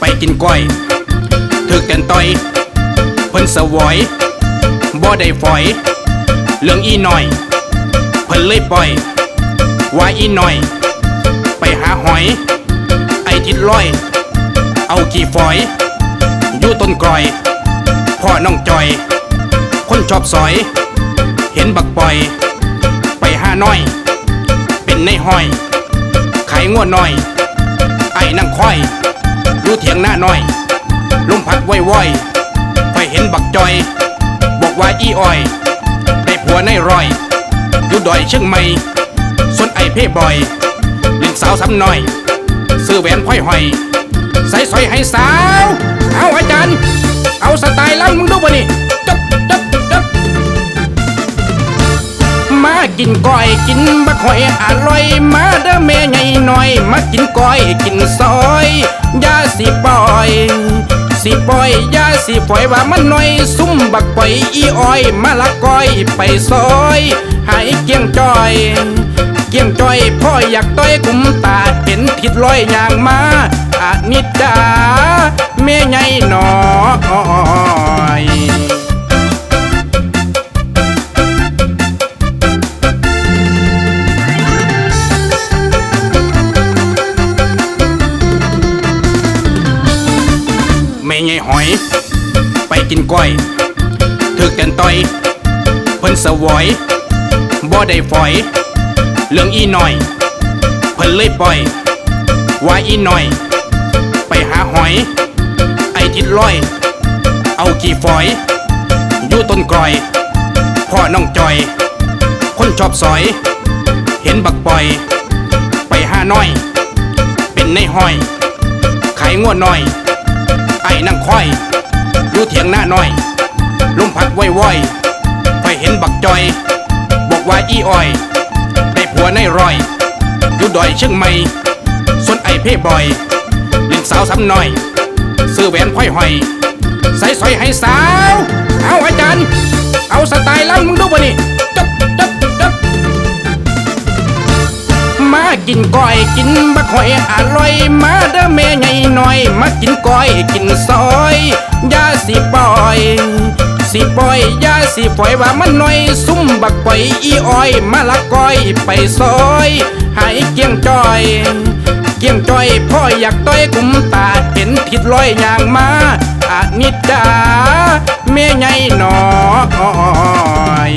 ไปกินก้อยถึกกันต่อยเพิ่นสวอยบ่ได้ฝอย เรื่องอีหน่อย เพิ่นเลยปล่อย ว่าอีหน่อย ไปหาหอย ไอทิดลอย เอากี่ฝอยอยู่ต้นกลอย พ่อน้องจอย คนชอบสอย เห็นบักปล่อย ไปหาน้อย เป็นในห้อย ขายงัวน้อย หน้าน้อยลมพัดว้อยๆไปเห็นบักจอย บอกว่าอีอ้อย ได้ผัวในรอย อยู่ดอยเชียงใหม่ส่วนไอ้เพ่บอยเลินสาวซ้ำน้อย ซื้อแหวนพ้อยหอย ใส่สอยให้สาว เอาอาจารย์ เอาสไตล์ล่ามึงดูบ่นี่จับจับจบมากินก้อยกินบักหอยอร่อย มาเด้อแม่ใหญ่หน่อย มากินก้อยกินซอย สิปล่อย สิปล่อยอยาสิปล่อยว่ามันหน่อย ซุ่มบักปล่อยอีอ้อยมาละก้อยไปซอยหายเกี้ยงจอย เกี้ยงจอยพ่ออยากต้อยกุมตาเห็นผิดลอยอย่างมาอานิจจาแม่ใหญ่หนอ ไม่ไงหอย ไปกินก้อยถึกกันต่อยเพิ่นสวอยบ่ได้ฝอย เรื่องอีหน่อย เพิ่นเลยปล่อย ว่าอีหน่อย ไปหาหอย ไอทิดลอย เอากี่ฝอยอยู่ต้นกลอย พ่อน้องจอย คนชอบสอย เห็นบักปล่อย ไปหาน้อย เป็นในห้อย ขายงัวน้อย ไอ้นั่งค่อยอยู่เถียงหน้าน้อยลมพัดว้อยๆไปเห็นบักจอย บอกว่าอีอ้อย ได้ผัวในรอย อยู่ดอยเชียงใหม่ส่วนไอ้เพ่บอยเลินสาวซ้ำน้อยซื้อแหวนพ้อยหอย ใส่สอยให้สาว เอาอาจารย์ เอาสไตล์เล่ามึงดูบ่นี่ กินก้อยกินบักหอยอร่อยมาเด้อแม่ใหญ่หน่อย มากินก้อยกินซอยอยาสิปล่อยสิปล่อยอยาสิปล่อยว่ามันหน่อยซุ่มบักป่อยอีอ้อยมาละก้อยไปซอยให้เกี้ยงจอย เกี้ยงจอยพ่ออยากต้อยกุมตาเห็นผิดลอยอย่างมาอานิจจาแม่ใหญ่หนอย